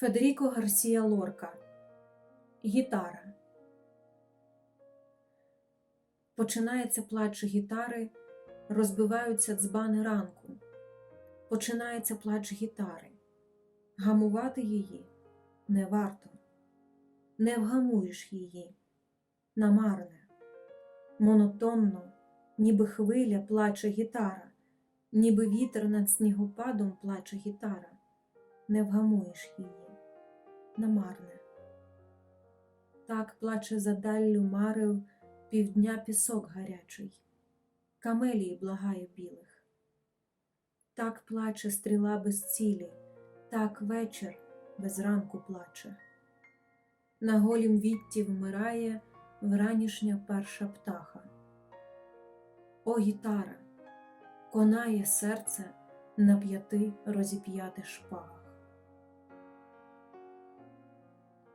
Федеріко Гарсія Лорка Гітара Починається плач гітари, розбиваються дзбани ранку. Починається плач гітари. Гамувати її не варто. Не вгамуєш її намарне. Монотонно, ніби хвиля плаче гітара, ніби вітер над снігопадом плаче гітара. Не вгамуєш її намарне. Так плаче за даллю марив півдня пісок гарячий, камелії благає білих. Так плаче стріла без цілі, так вечір без ранку плаче. На голім вітті вмирає вранішня перша птаха. О, гітара, конає серце на п'яти розіп'ятих шпагах.